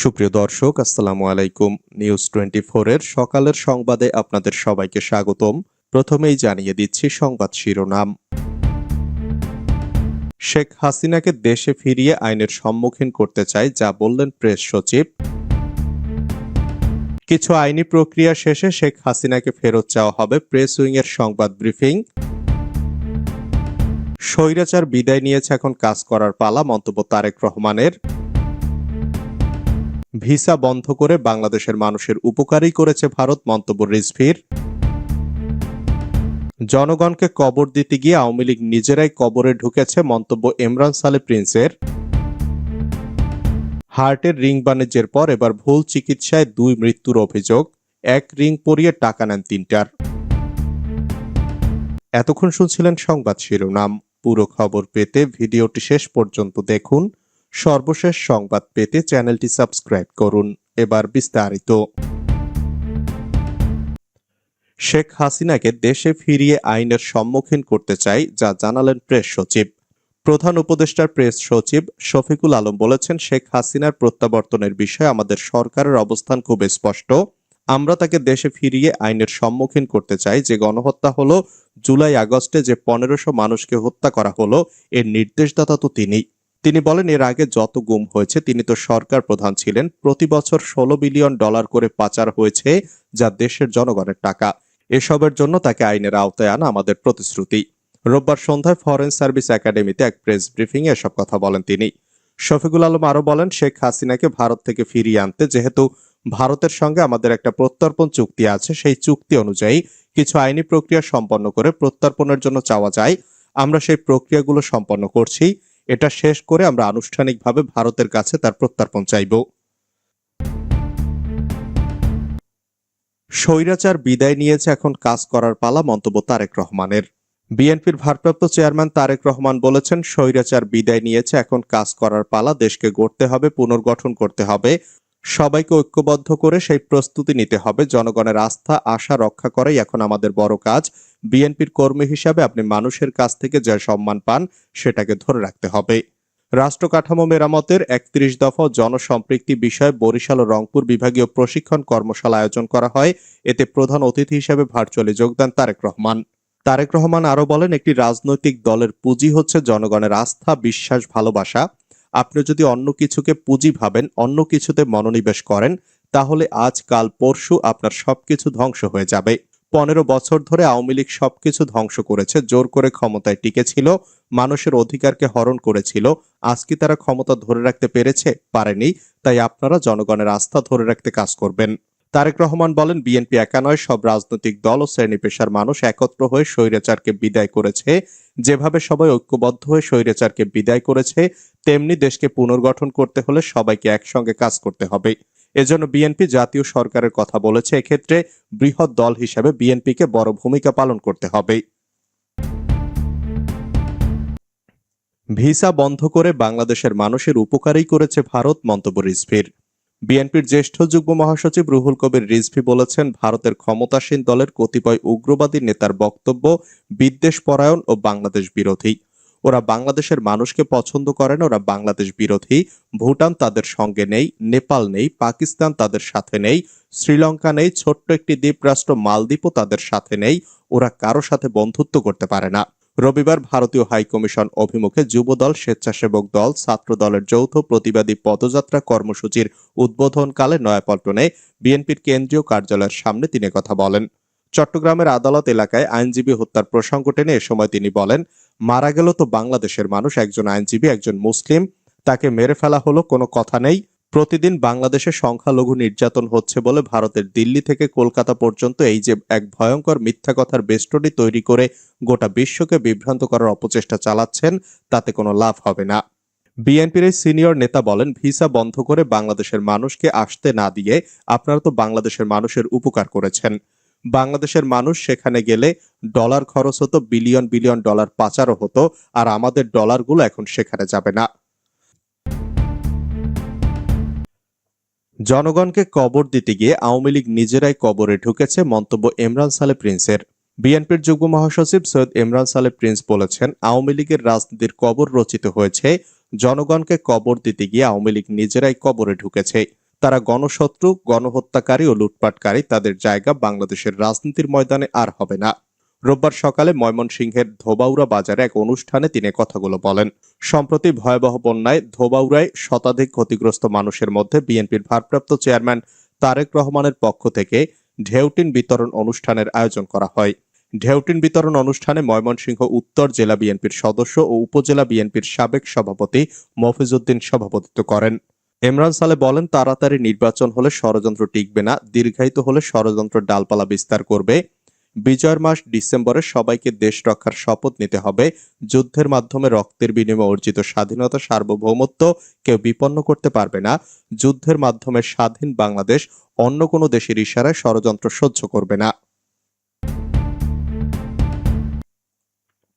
সুপ্রিয় দর্শক, আসসালামু আলাইকুম। নিউজ টোয়েন্টি এর সকালের সংবাদে আপনাদের সবাইকে স্বাগতম। প্রথমেই জানিয়ে দিচ্ছি সংবাদ শিরোনাম। শেখ হাসিনাকে দেশে ফিরিয়ে আইনের সম্মুখীন করতে চায়, যা বললেন প্রেস সচিব। কিছু আইনি প্রক্রিয়া শেষে শেখ হাসিনাকে ফেরত চাওয়া হবে প্রেস উইংয়ের সংবাদ ব্রিফিং। স্বৈরাচার বিদায় নিয়েছে এখন কাজ করার পালা, মন্তব্য তারেক রহমানের। ভিসা বন্ধ করে বাংলাদেশের মানুষের উপকারই করেছে ভারত, মন্তব্য রিজভির। জনগণকে কবর দিতে গিয়ে আওয়ামী লীগ নিজেরাই কবরে ঢুকেছে, মন্তব্য ইমরান সালে প্রিন্সের। হার্টের রিং বাণিজ্যের পর এবার ভুল চিকিৎসায় দুই মৃত্যুর অভিযোগ, এক রিং পরিয়ে টাকা নেন তিনটার। এতক্ষণ শুনছিলেন সংবাদ শিরোনাম। পুরো খবর পেতে ভিডিওটি শেষ পর্যন্ত দেখুন। সর্বশেষ সংবাদ পেতে চ্যানেলটি সাবস্ক্রাইব করুন। এবার বিস্তারিত। শেখ হাসিনাকে দেশে ফিরিয়ে আইনের সম্মুখীন করতে চাই, যা জানালেন প্রেস সচিব। প্রধান উপদেষ্টার প্রেস সচিব শফিকুল আলম বলেছেন, শেখ হাসিনার প্রত্যাবর্তনের বিষয়ে আমাদের সরকারের অবস্থান খুব স্পষ্ট। আমরা তাকে দেশে ফিরিয়ে আইনের সম্মুখীন করতে চাই। যে গণহত্যা হলো, জুলাই আগস্টে যে পনেরোশো মানুষকে হত্যা করা হলো, এর নির্দেশদাতা তো তিনি। তিনি বলেন, এর আগে যত গুম হয়েছে, তিনি তো সরকার প্রধান ছিলেন। প্রতি বছর ষোলো বিলিয়ন ডলার করে পাচার হয়েছে যা দেশের জনগণের টাকা। এসবের জন্য তাকে আইনের আওতায় আনা আমাদের প্রতিশ্রুতি। রোববার সন্ধ্যায় ফরেন সার্ভিস একাডেমিতে এক প্রেস ব্রিফিং এ এসব কথা বলেন তিনি। শফিকুল আলম আরও বলেন, শেখ হাসিনাকে ভারত থেকে ফিরিয়ে আনতে যেহেতু ভারতের সঙ্গে আমাদের একটা প্রত্যর্পণ চুক্তি আছে, সেই চুক্তি অনুযায়ী কিছু আইনি প্রক্রিয়া সম্পন্ন করে প্রত্যর্পণের জন্য চাওয়া যায়। আমরা সেই প্রক্রিয়াগুলো সম্পন্ন করছি। এটা শেষ করে আমরা আনুষ্ঠানিকভাবে ভারতের কাছে তার প্রত্যর্পণ চাইব। স্বৈরাচার বিদায় নিয়েছে এখন কাজ করার পালা মন্তব্য তারেক রহমানের। বিএনপির ভারপ্রাপ্ত চেয়ারম্যান তারেক রহমান বলেছেন, স্বৈরাচার বিদায় নিয়েছে এখন কাজ করার পালা, দেশকে গড়তে হবে, পুনর্গঠন করতে হবে। সবাইকে ঐক্যবদ্ধ করে সেই প্রস্তুতি নিতে হবে, জনগণের আস্থা, আশা রক্ষা করাই এখন আমাদের বড় কাজ। বিএনপির কর্মী হিসাবে আপনি মানুষের কাছ থেকে যে সম্মান পান, সেটাকে ধরে রাখতে হবে। রাষ্ট্র কাঠামো মেরামতের একত্রিশ দফা জনসম্পৃক্তি বিষয়ে বরিশাল ও রংপুর বিভাগীয় প্রশিক্ষণ কর্মশালা আয়োজন করা হয়। এতে প্রধান অতিথি হিসেবে ভার্চুয়ালি যোগদান তারেক রহমান। তারেক রহমান আরও বলেন, একটি রাজনৈতিক দলের পুঁজি হচ্ছে জনগণের আস্থা, বিশ্বাস, ভালোবাসা। আপনি যদি অন্য কিছুকে পুঁজি ভাবেন, অন্য কিছুতে মনোনিবেশ করেন, তাহলে আজ, কাল, পরশু আপনার সবকিছু ধ্বংস হয়ে যাবে। পনেরো বছর ধরে আওয়ামী লীগ সবকিছু ধ্বংস করেছে, জোর করে ক্ষমতায় টিকেছিল, মানুষের অধিকারকে হরণ করেছিল। আজ কি তারা ক্ষমতা ধরে রাখতে পেরেছে? পারেনি। তাই আপনারা জনগণের আস্থা ধরে রাখতে কাজ করবেন। তারেক রহমান বলেন, বিএনপি একা নয়, সব রাজনৈতিক দল ও শ্রেণি পেশার মানুষ একত্র হয়ে স্বৈরাচারকে বিদায় করেছে। যেভাবে সবাই ঐক্যবদ্ধ হয়ে স্বৈরাচারকে বিদায় করেছে, তেমনি দেশকে পুনর্গঠন করতে হলে সবাইকে একসঙ্গে কাজ করতে হবে। এজন্য বিএনপি জাতীয় সরকারের কথা বলেছে, এক্ষেত্রে বৃহৎ দল হিসেবে বিএনপিকে বড় ভূমিকা পালন করতে হবে। ভিসা বন্ধ করে বাংলাদেশের মানুষের উপকারই করেছে ভারত, মন্তব্য রিজভির। বিএনপির জ্যেষ্ঠ যুগ্ম মহাসচিব রুহুল কবির রিজভি বলেছেন, ভারতের ক্ষমতাসীন দলের কতিপয় উগ্রবাদী নেতার বক্তব্য বিদ্বেষ পরায়ণ ও বাংলাদেশ বিরোধী। ওরা বাংলাদেশের মানুষকে পছন্দ করে না ওরা বাংলাদেশ বিরোধী। ভুটান তাদের সঙ্গে নেই, নেপাল নেই, পাকিস্তান তাদের সাথে নেই, শ্রীলঙ্কা নেই, ছোট্ট একটি দ্বীপরাষ্ট্র মালদ্বীপও তাদের সাথে নেই, ওরা কারও সাথে বন্ধুত্ব করতে পারে না। রবিবার ভারতীয় হাইকমিশন অভিমুখে যুবদল, স্বেচ্ছাসেবক দল ছাত্র দলের যৌথ প্রতিবাদী পদযাত্রা কর্মসূচির উদ্বোধনকালে নয়াপল্টনে বিএনপির কেন্দ্রীয় কার্যালয়ের সামনে তিনি কথা বলেন। চট্টগ্রামের আদালত এলাকায় আইনজীবী হত্যার প্রসঙ্গ টেনে এ সময় তিনি বলেন, মারা গেল তো বাংলাদেশের মানুষ, একজন আইনজীবী, একজন মুসলিম, তাকে মেরে ফেলা হলো, কোনো কথা নেই। প্রতিদিন বাংলাদেশে সংখ্যালঘু নির্যাতন হচ্ছে বলে ভারতের দিল্লি থেকে কলকাতা পর্যন্ত এই যে এক ভয়ঙ্কর মিথ্যা কথার বেষ্টনী তৈরি করে গোটা বিশ্বকে বিভ্রান্ত করার অপচেষ্টা চালাচ্ছেন, তাতে কোনো লাভ হবে না। বিএনপির এই সিনিয়র নেতা বলেন, ভিসা বন্ধ করে বাংলাদেশের মানুষকে আসতে না দিয়ে আপনারা তো বাংলাদেশের মানুষের উপকার করেছেন। বাংলাদেশের মানুষ সেখানে গেলে ডলার খরচ হতো, বিলিয়ন বিলিয়ন ডলার পাচারও হতো, আর আমাদের ডলারগুলো এখন সেখানে যাবে না। জনগণকে কবর দিতে গিয়ে আওয়ামী লীগ নিজেরাই কবরে ঢুকেছে, মন্তব্য ইমরান সালে প্রিন্সের। বিএনপির যুগ্ম মহাসচিব সৈয়দ ইমরান সালে প্রিন্স বলেছেন, আওয়ামী লীগের রাজনীতির কবর রচিত হয়েছে, জনগণকে কবর দিতে গিয়ে আওয়ামী লীগ নিজেরাই কবরে ঢুকেছে। তারা গণশত্রু, গণহত্যাকারী ও লুটপাটকারী। তাদের জায়গা বাংলাদেশের রাজনীতির ময়দানে আর হবে না। রোববার সকালে ময়মনসিংহের ধোবাউড়া বাজারে এক অনুষ্ঠানে তিনি কথাগুলো বলেন। সম্প্রতি ভয়াবহ বন্যায় ধোবাউড়ায় শতাধিক ক্ষতিগ্রস্ত মানুষের মধ্যে বিএনপির ভারপ্রাপ্ত চেয়ারম্যান তারেক রহমানের পক্ষ থেকে ঢেউটিন বিতরণ অনুষ্ঠানের আয়োজন করা হয়। ঢেউটিন বিতরণ অনুষ্ঠানে ময়মনসিংহ উত্তর জেলা বিএনপির সদস্য ও উপজেলা বিএনপির সাবেক সভাপতি মফিজউদ্দিন সভাপতিত্ব করেন। ইমরান সালে বলেন, তাড়াতাড়ি নির্বাচন হলে ষড়যন্ত্র টিকবে না, দীর্ঘায়িত হলে ষড়যন্ত্র ডালপালা বিস্তার করবে। বিজয়ের মাস ডিসেম্বরে সবাইকে দেশ রক্ষার শপথ নিতে হবে। যুদ্ধের মাধ্যমে রক্তের বিনিময়ে অর্জিত স্বাধীনতা, সার্বভৌমত্ব কেউ বিপন্ন করতে পারবে না। যুদ্ধের মাধ্যমে স্বাধীন বাংলাদেশ অন্য কোনো দেশের ইশারায় ষড়যন্ত্র সহ্য করবে না।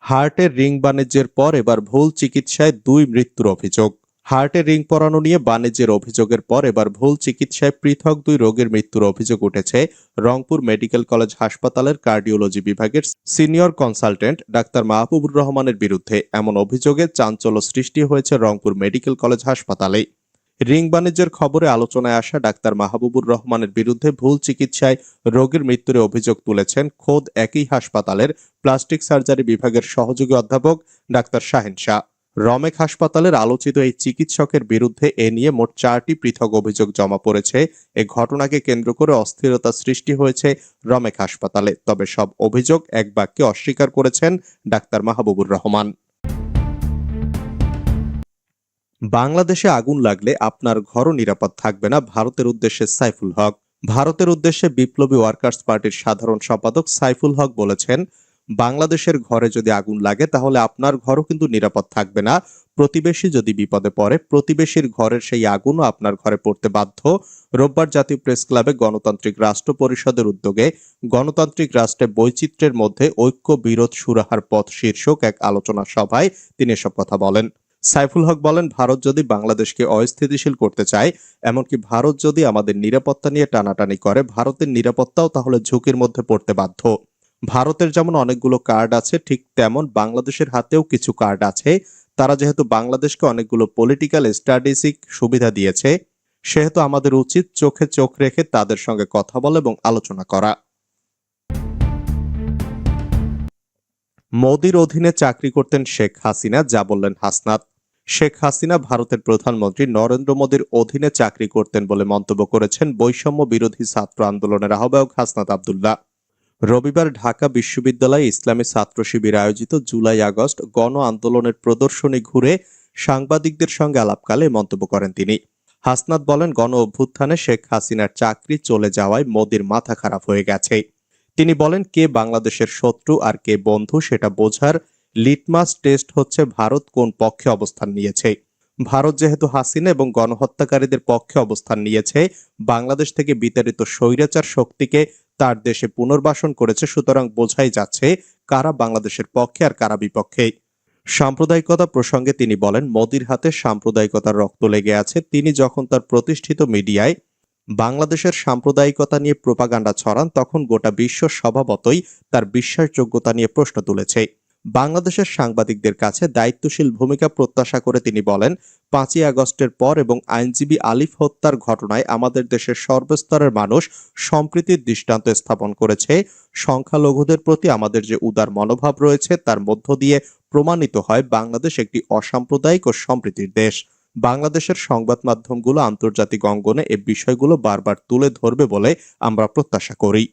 হার্টের রিং বাণিজ্যের পর এবার ভুল চিকিৎসায় দুই মৃত্যুর অভিযোগ। হার্টের রিং পরানো নিয়ে বাণিজ্যের অভিযোগের পর এবার ভুল চিকিৎসায় পৃথক দুই রোগের মৃত্যুর অভিযোগ উঠেছে রংপুর মেডিকেল কলেজ হাসপাতালের কার্ডিওলজি বিভাগের সিনিয়র কনসালটেন্ট ডাক্তার মাহবুবুর রহমানের বিরুদ্ধে এমন অভিযোগে চাঞ্চল্য সৃষ্টি হয়েছে রংপুর মেডিকেল কলেজ হাসপাতালে। রিং বাণিজ্যের খবরে আলোচনায় আসা ডাক্তার মাহবুবুর রহমানের বিরুদ্ধে ভুল চিকিৎসায় রোগীর মৃত্যুর অভিযোগ তুলেছেন খোদ একই হাসপাতালের প্লাস্টিক সার্জারি বিভাগের সহযোগী অধ্যাপক ডাক্তার শাহিন শাহ। রমেক হাসপাতালের আলোচিত এই চিকিৎসকের বিরুদ্ধে এ নিয়ে মোট চারটি পৃথক অভিযোগ জমা পড়েছে। এ ঘটনাকে কেন্দ্র করে অস্থিরতা সৃষ্টি হয়েছে রমেক হাসপাতালে। তবে সব অভিযোগ এক বাক্যে অস্বীকার করেছেন ডাক্তার মাহবুবুর রহমান। বাংলাদেশে আগুন লাগলে আপনার ঘরও নিরাপদ থাকবে না, ভারতের উদ্দেশ্যে সাইফুল হক। ভারতের উদ্দেশ্যে বিপ্লবী ওয়ার্কার্স পার্টির সাধারণ সম্পাদক সাইফুল হক বলেছেন বাংলাদেশের ঘরে যদি আগুন লাগে, তাহলে আপনার ঘরও কিন্তু নিরাপদ থাকবে না। প্রতিবেশী যদি বিপদে পড়ে, প্রতিবেশীর ঘরের সেই আগুনও আপনার ঘরে পড়তে বাধ্য। রোববার জাতীয় প্রেস ক্লাবে গণতান্ত্রিক রাষ্ট্র পরিষদের উদ্যোগে গণতান্ত্রিক রাষ্ট্রে বৈচিত্র্যের মধ্যে ঐক্য বিরোধ সুরাহার পথ শীর্ষক এক আলোচনা সভায় তিনি এসব কথা বলেন। সাইফুল হক বলেন, ভারত যদি বাংলাদেশকে অস্থিতিশীল করতে চায়, এমনকি ভারত যদি আমাদের নিরাপত্তা নিয়ে টানাটানি করে, ভারতের নিরাপত্তাও তাহলে ঝুঁকির মধ্যে পড়তে বাধ্য। ভারতের যেমন অনেকগুলো কার্ড আছে, ঠিক তেমন বাংলাদেশের হাতেও কিছু কার্ড আছে। তারা যেহেতু বাংলাদেশকে অনেকগুলো পলিটিক্যাল স্ট্র্যাটেজিক সুবিধা দিয়েছে, সেহেতু আমাদের উচিত চোখে চোখ রেখে তাদের সঙ্গে কথা বলা এবং আলোচনা করা। মোদির অধীনে চাকরি করতেন শেখ হাসিনা, যা বললেন হাসনাত। শেখ হাসিনা ভারতের প্রধানমন্ত্রী নরেন্দ্র মোদীর অধীনে চাকরি করতেন বলে মন্তব্য করেছেন বৈষম্য বিরোধী ছাত্র আন্দোলনের আহ্বায়ক হাসনাত আবদুল্লাহ। রবিবার ঢাকা বিশ্ববিদ্যালয়ে ইসলামী ছাত্র শিবির আয়োজিত জুলাই আগস্ট গণ আন্দোলনের প্রদর্শনী ঘুরে সাংবাদিকদের সঙ্গে আলাপকালে মন্তব্য করেন তিনি। হাসনাত বলেন, গণ অভ্যুত্থানে শেখ হাসিনার চাকরি চলে যাওয়ায় মোদির মাথা খারাপ হয়ে গেছে। তিনি বলেন, কে বাংলাদেশের শত্রু আর কে বন্ধু সেটা বোঝার লিটমাস টেস্ট হচ্ছে ভারত কোন পক্ষে অবস্থান নিয়েছে। ভারত যেহেতু হাসিনা এবং গণহত্যাকারীদের পক্ষে অবস্থান নিয়েছে, বাংলাদেশ থেকে বিতাড়িত স্বৈরাচার শক্তিকে তার দেশে পুনর্বাসন করেছে, সুতরাং বোঝাই যাচ্ছে কারা বাংলাদেশের পক্ষে আর কারা বিপক্ষে। সাম্প্রদায়িকতা প্রসঙ্গে তিনি বলেন, মোদির হাতে সাম্প্রদায়িকতার রক্ত লেগে আছে। তিনি যখন তার প্রতিষ্ঠিত মিডিয়ায় বাংলাদেশের সাম্প্রদায়িকতা নিয়ে প্রোপাগান্ডা ছড়ান, তখন গোটা বিশ্ব স্বভাবতই তার বিশ্বাসযোগ্যতা নিয়ে প্রশ্ন তুলেছে। বাংলাদেশের সাংবাদিকদের কাছে দায়িত্বশীল ভূমিকা প্রত্যাশা করে তিনি বলেন, পাঁচই আগস্টের পর এবং আইনজীবী আলিফ হত্যার ঘটনায় আমাদের দেশের সর্বস্তরের মানুষ সম্প্রীতির দৃষ্টান্ত স্থাপন করেছে। সংখ্যালঘুদের প্রতি আমাদের যে উদার মনোভাব রয়েছে, তার মধ্য দিয়ে প্রমাণিত হয় বাংলাদেশ একটি অসাম্প্রদায়িক ও সম্প্রীতির দেশ। বাংলাদেশের সংবাদ মাধ্যমগুলো আন্তর্জাতিক অঙ্গনে এ বিষয়গুলো বারবার তুলে ধরবে বলে আমরা প্রত্যাশা করি।